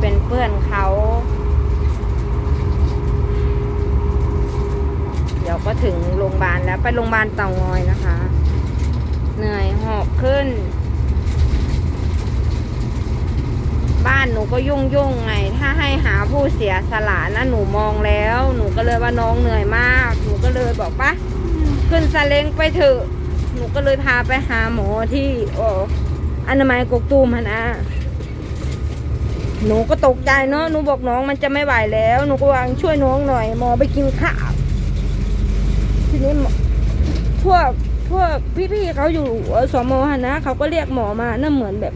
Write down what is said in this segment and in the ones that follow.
เป็นเพื่อนเขา เดี๋ยวก็ถึงโรงพยาบาลแล้วไปโรงพยาบาลเตางอยนะคะ เหนื่อยหอบขึ้น บ้านหนูก็ยุ่งยุ่งไง ถ้าให้หาผู้เสียสละนะหนูมองแล้ว หนูก็เลยว่าน้องเหนื่อยมาก หนูก็เลยบอกปะขึ้นซาเล้งไปเถอะ หนูก็เลยพาไปหาหมอที่โอ้อนามัยกกตูมนะ หนูก็ตกใจเนาะหนูบอกน้องมันจะไม่ไหวแล้วหนูก็วางช่วยน้องหน่อยหมอไปกินข้าวทีนี้พวกพวกพี่ๆเขาอยู่อสมฮะนะเขาก็เรียกหมอมาน่าเหมือนแบบ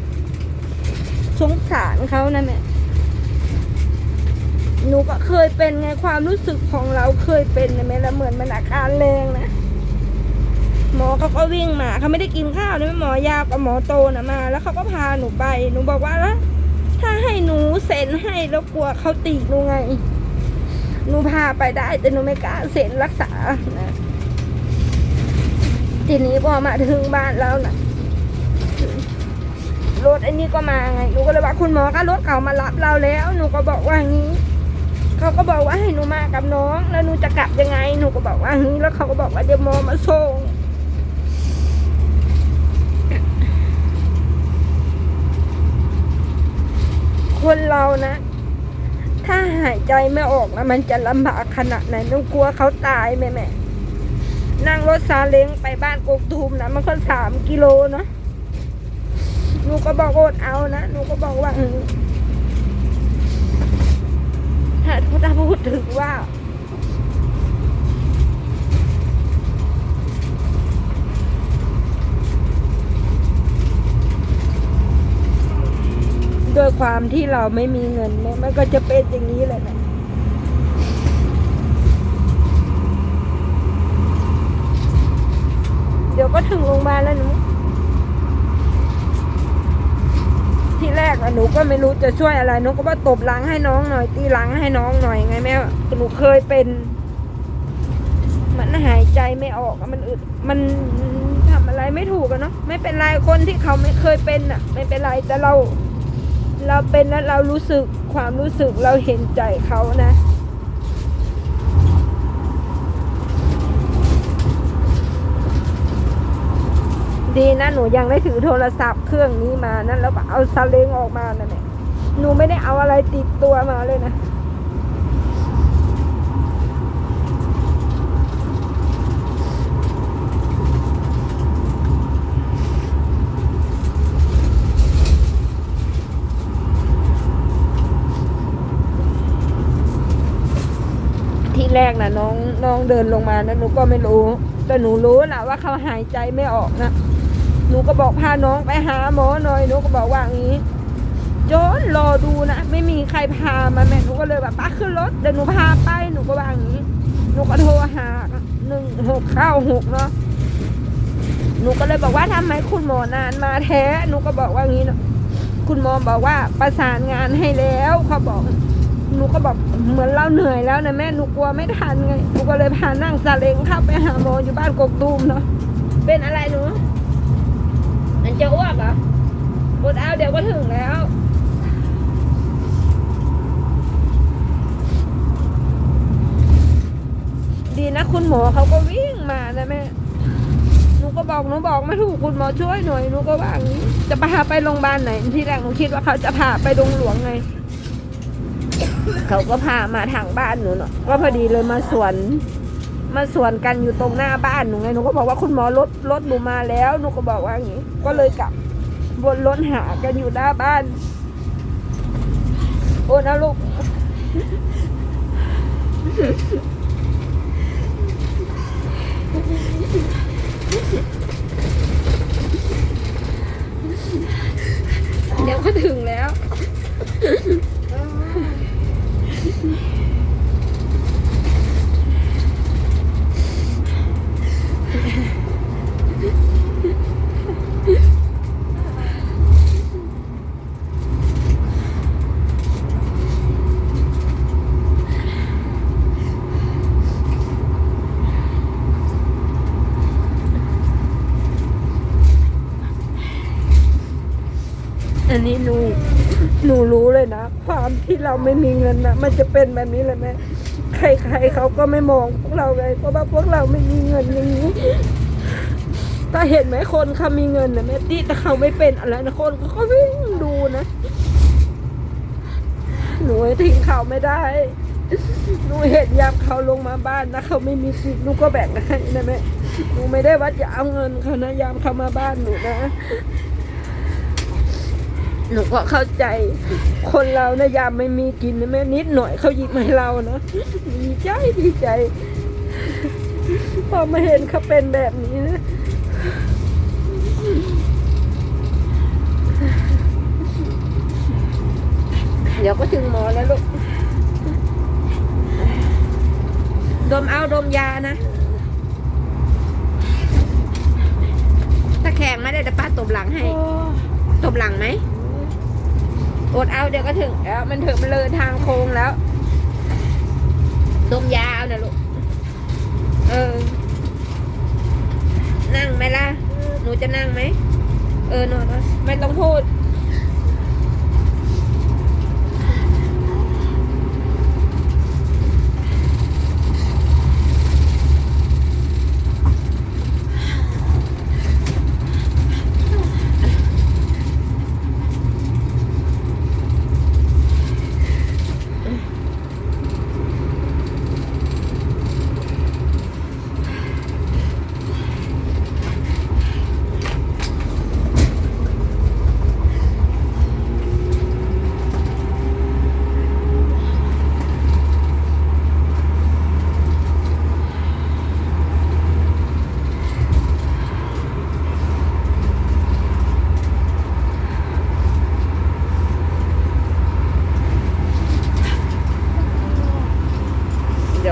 สงสารเขานะแม่หนูก็เคยเป็นไงความรู้สึกของเราเคยเป็นนะแม่แล้วเหมือนมันอาการแรงนะหมอเขาก็วิ่งมาเขาไม่ได้กินข้าวนะแม่หมอยากับหมอโตนะมา แล้วเขาก็พาหนูไปหนูบอกว่าแล้วถ้าให้หนูเซ็น ให้แล้วกลัวเขาตีหนูไง หนูพาไปได้ แต่หนูไม่กล้าเซ็นรักษานะทีนี้พอมาถึงบ้านแล้วนะรถไอ้นี่ก็มาไง หนูก็เลยว่าคุณหมอก็รถเขามารับเราแล้ว หนูก็บอกว่าอย่างนี้ เขาก็บอกว่าให้หนูมากับน้อง แล้วหนูจะกลับยังไง หนูก็บอกว่าอย่างนี้ แล้วเขาก็บอกว่าเดี๋ยวหมอมาส่ง คนเรานะ ถ้าหายใจไม่ออกนะมันจะลำบากขนาดไหนต้องกลัวเขาตายแม่แม่นั่งรถซาเล้งไปบ้านกกตูมนะมันก็สามกิโลเนาะหนูก็บอกอดเอานะหนูก็บอกว่าถ้าถ้าพูดถึงว่า ด้วยความที่เราไม่มีเงินเนี่ยมันก็จะเป็นอย่างนี้แหละนะเดี๋ยวก็ถึงโรงพยาบาลแล้วหนูที่แรกอะหนูก็ไม่รู้จะช่วยอะไรหนูก็ว่าตบหลังให้น้องหน่อย ตีหลังให้น้องหน่อยไงแม่หนูเคยเป็น มันหายใจไม่ออกอะมันอึดมันทำอะไรไม่ถูกอะเนาะไม่เป็นไรคนที่เขาไม่เคยเป็นอะไม่เป็นไรแต่เรา เราเป็นแล้วเรารู้สึกความรู้สึกเราเห็นใจเขานะ ดีนะหนูยังได้ถือโทรศัพท์เครื่องนี้มานั่นแล้วก็เอาซาเล้งออกมานั่นแหละหนูไม่ได้เอาอะไรติดตัวมาเลยนะ แรกนะน้องน้องเดินลงมานะหนูก็ไม่รู้ แต่หนูรู้แหละว่าเขาหายใจไม่ออกนะหนูก็บอกพาน้องไปหาหมอหน่อยหนูก็บอกว่าอย่างนี้จนรอดูนะไม่มีใครพามาแม่หนูก็เลยแบบป้าขึ้นรถเดี๋ยวหนูพาไปหนูก็ว่าอย่างนี้หนูก็โทรหาหนึ่งหกเก้าหกเนาะหนูก็เลยบอกว่าทำไมคุณหมอนานมาแท้หนูก็บอกว่าอย่างนี้เนาะคุณหมอบอกว่าประสานงานให้แล้วเขาบอก หนูก็บอกเหมือนเราเหนื่อยแล้วนะแม่หนูกลัวไม่ทันไงหนูก็เลยพานั่งซาเล้งเข้าไปหาหมออยู่บ้านกกตูมเนาะเป็นอะไรหนูมันจะอ้วกเหรอปวดเอาเดี๋ยวก็ถึงแล้วดีนะคุณหมอเขาก็วิ่งมานะแม่ หนูก็บอกหนูบอกไม่ถูกคุณหมอช่วยหน่อยหนูก็ว่างี้จะพาไปโรงพยาบาลไหนที่แรกหนูคิดว่าเขาจะพาไปดงหลวงไง เขาก็พามาทางบ้านหนูเนาะก็พอดีเลยมาสวน มาสวนกันอยู่ตรงหน้าบ้านหนูไงหนูก็บอกว่าคุณหมอรถรถหนูมาแล้วหนูก็บอกว่าอย่างนี้ ก็เลยกลับบนรถหากันอยู่หน้าบ้าน โอ้นะลูกเดี๋ยวก็ถึงแล้ว อันนี้ลูก รู้เลยนะ ความ ที่เราไม่มีเงินนะมันจะเป็นแบบนี้เลยแม่ใครๆเขาก็ไม่มองพวกเราเลยเพราะว่าพวกเราไม่มีเงินอย่างนี้ถ้าเห็นไหมคนเขามีเงินนะแม่ที่แต่เขาไม่เป็นอะไรนะคนเขาก็วิ่งดูนะหนูทิ้งเขาไม่ได้หนูเห็นยามเขาลงมาบ้านนะเขาไม่มีสิทธิ์หนูก็แบ่งให้นะแม่หนูไม่ได้ว่าจะเอาเงินเขานะยามเขามาบ้านหนูนะ หนูก็เข้าใจ คนเรานะยามไม่มีกินนะแม่นิดหน่อยเขาหยิบมาให้เรานะดีใจดีใจ พอมาเห็นเขาเป็นแบบนี้นะเดี๋ยวก็ถึงหมอแล้วลูก ดมเอาดมยานะ ถ้าแข็งไม่ได้เดี๋ยวป้าตบหลังให้ ตบหลังไหม อดเอาเดี๋ยวก็ถึงแล้วมันถึงมันเลยทางโค้งแล้วดมยาเอานะลูก เออ นั่งไหมล่ะ หนูจะนั่งไหม เออนอนนอนไม่ต้องพูด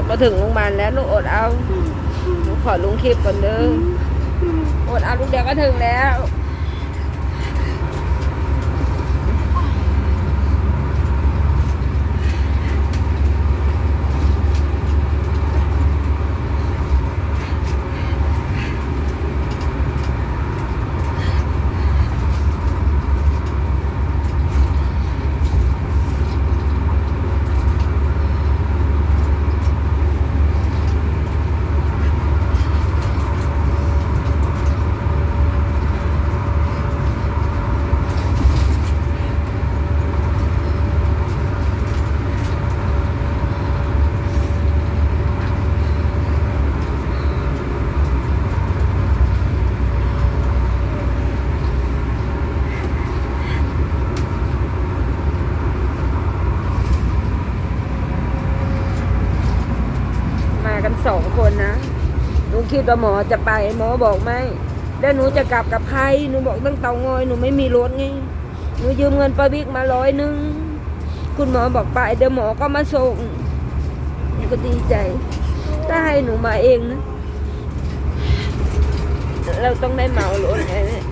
ยวก็ถึงโรงพยาบาลแล้วลูกอดเอาหนูขอลุงคลิปก่อนเด้ออดเอาลูกเดียวก็ถึงแล้ว กันสองคนนะหนูคิดว่าหมอจะไปหมอบอกไม่แล้วหนูจะกลับกับใครหนูบอกตั้งเตางอยหนูไม่มีรถไงหนูยืมเงินป้าบิ๊กมาร้อยหนึงคุณหมอบอกไปเดี๋ยวหมอก็มาส่งหนูก็ดีใจ ถ้าให้หนูมาเองนะเราต้องได้เหมารถไงเนี่ย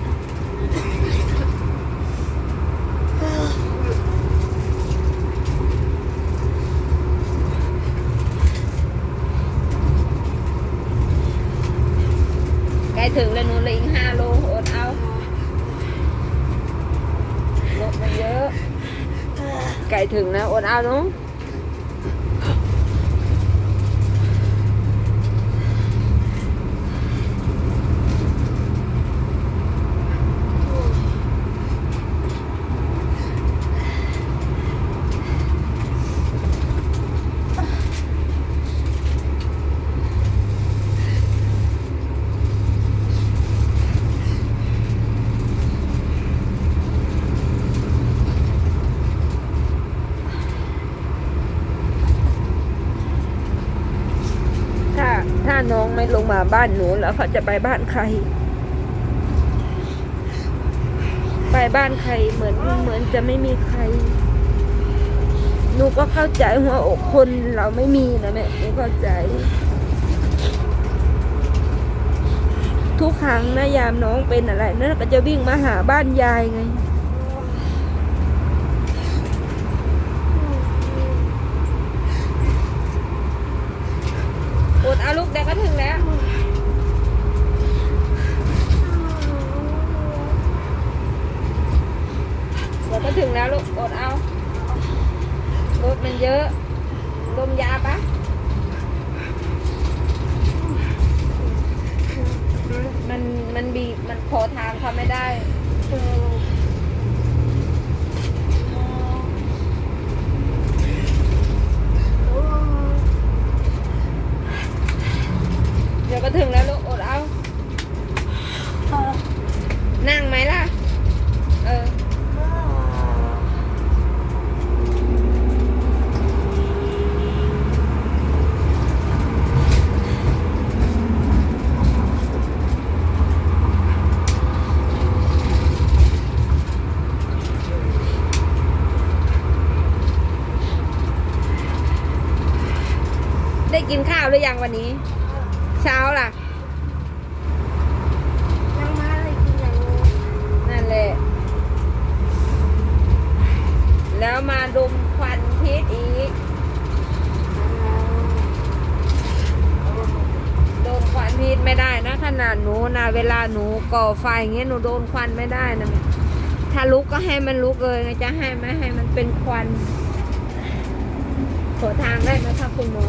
ใกล้ ถึงแล้วหนูเหลยอีกห้าโลอดเอารถมันเยอะใกล้ถึงนะอดเอาเนาะ ถ้าถ้าน้องไมาบ้านหนูแล้วเขาจะไปบ้านใคร ไปบ้านใครเหมือนเหมือนจะไม่มีใครหนูก็เข้าใจหัวอกคนเราไม่มีนะแม่หนูเข้าใจ ทุกครั้งนะยามน้องเป็นอะไรนั่นก็จะวิ่งมาหาบ้านยายไง อดเอาลูกเด็กก็ถึงแล้ว เดี๋ยวก็ถึงแล้วลูกอดเอา เยอะ ดมยาปะมันมันบีบมันขอทางเขาไม่ได้เดี๋ยวก็ถึงแล้วลูกอดเอา นั่งไหมล่ะ เออ ได้กินข้าว หรือยังวันนี้ เช้าล่ะยังมาเลยกินอย่างนี้นั่นแหละแล้วมาดมควันพิษอีกโดนควันพิษไม่ได้นะขนาดหนูนะเวลาหนูก่อไฟอย่างเงี้ยหนูโดนควันไม่ได้นะถ้าลุกก็ให้มันลุกเลยไงจะให้ไม่ให้มันเป็นควันขอทางได้ไหมคะคุณหมอ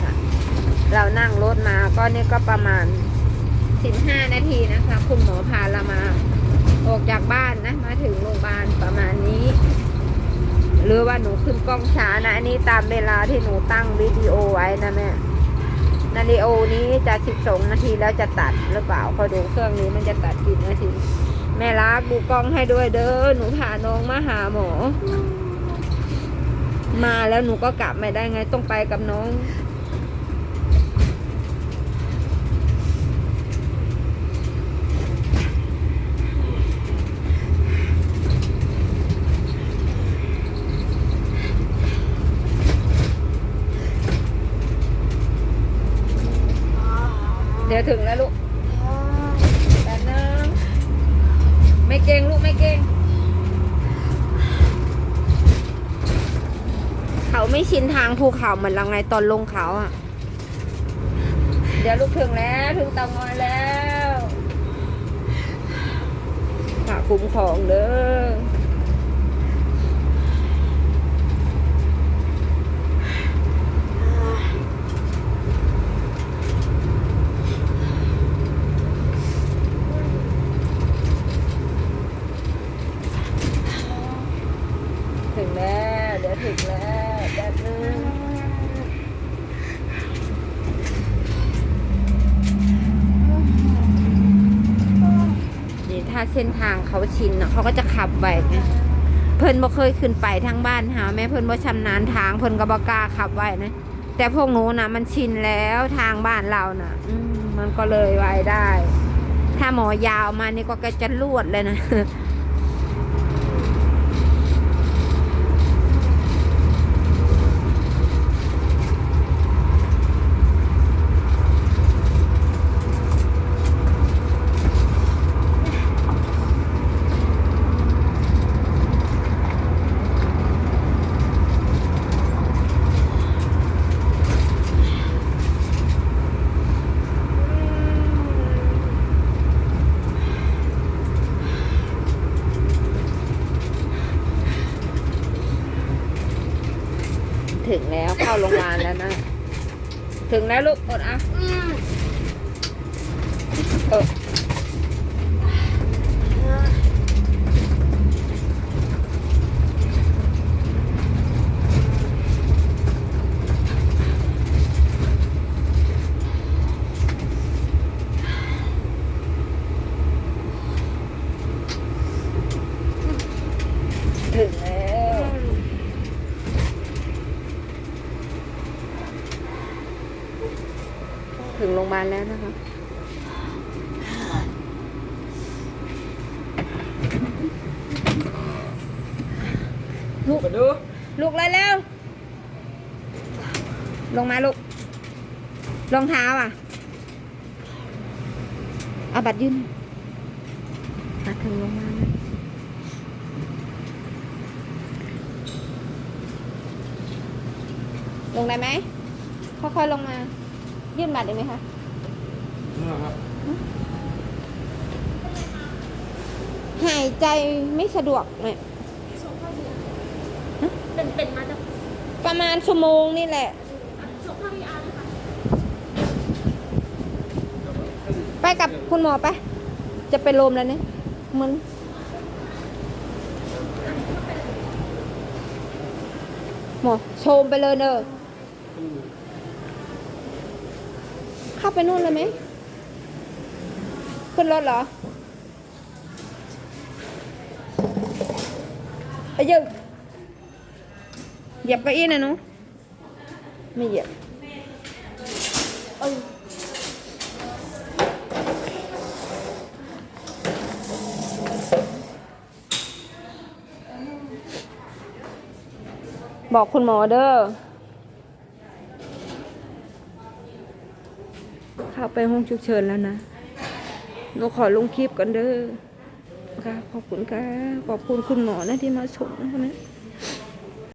ค่ะ เรานั่งรถมาก็นี่ก็ประมาณสิบห้านาทีนะคะ คุณหมอพาเรามาออกจากบ้านนะ มาถึงโรงพยาบาลประมาณนี้ หรือว่าหนูขึ้นกล้องช้านะ อันนี้ตามเวลาที่หนูตั้งวิดีโอไว้นะแม่นาฬิโอนี้จะสิบสองนาทีแล้วจะตัดหรือเปล่าคอยดูเครื่องนี้มันจะตัดกี่นาที แม่รักดูกล้องให้ด้วยเด้อ หนูพาน้องมาหาหมอ มาแล้วหนูก็กลับไม่ได้ไงต้องไปกับน้อง ถึงแล้วลูกแป๊บนึงไม่เก่งลูกไม่เก่ง เขาไม่ชินทางภูเขาเหมือนเราไงตอนลงเขาอะ เดี๋ยวลูกถึงแล้วถึงเตางอยแล้วฝากคุ้มของเด้อ ถึงแล้ว เดี๋ยวถึงแล้วแป๊บนึงนี่ถ้า เส้นทางเขาชินน่ะเขาก็จะขับไวไงเพิ่นบ่เคยขึ้นไปทางบ้านหาแม่เพิ่นบ่ชำนาญทางเพิ่นก็บ่กล้าขับไวนะแต่พวกหนูนะมันชินแล้วทางบ้านเราน่ะอืมมันก็เลยไวได้ ถ้าหมอยาวมานี่ก็แกจะลวดเลยนะ ถึงแล้วเข้าโรงพยาบาลแล้วนะ ถึงแล้วลูกอดอะ อืม เออถึงแล้ว ถึงโรงพยาบาล แล้วนะคะลูกมาดูลูกเลยแล้ว ลงมาลูกรองเท้าอะเอาบัตรยื่นมาถึงลงมาแล้วลงได้ไหมค่อยๆลงมา ยื่นบัตรได้ไหมคะนี่ครับ หายใจไม่สะดวกเนี่ยส่งข้าวเป็นเป็นมาจากประมาณชั่วโมงนี่แหละชกข้าวพี่อาร์เลยค่ะไปกับคุณหมอไป จะเป็นลมแล้วเนี่ยมันหมอโชมไปเลยเนอะเข้าไปนู่นเลยไหม ขึ้นรถเหรอไปยึงเหยียบเก้าอี้นะหนุไม่เหยียบบอกคุณหมอเด้อเข้าไปห้องฉุกเฉินแล้วนะ หนูขอลงคลิปกันเด้อค่ะขอบคุณค่ะขอบคุณคุณหมอนะที่มาชมนะคะนะ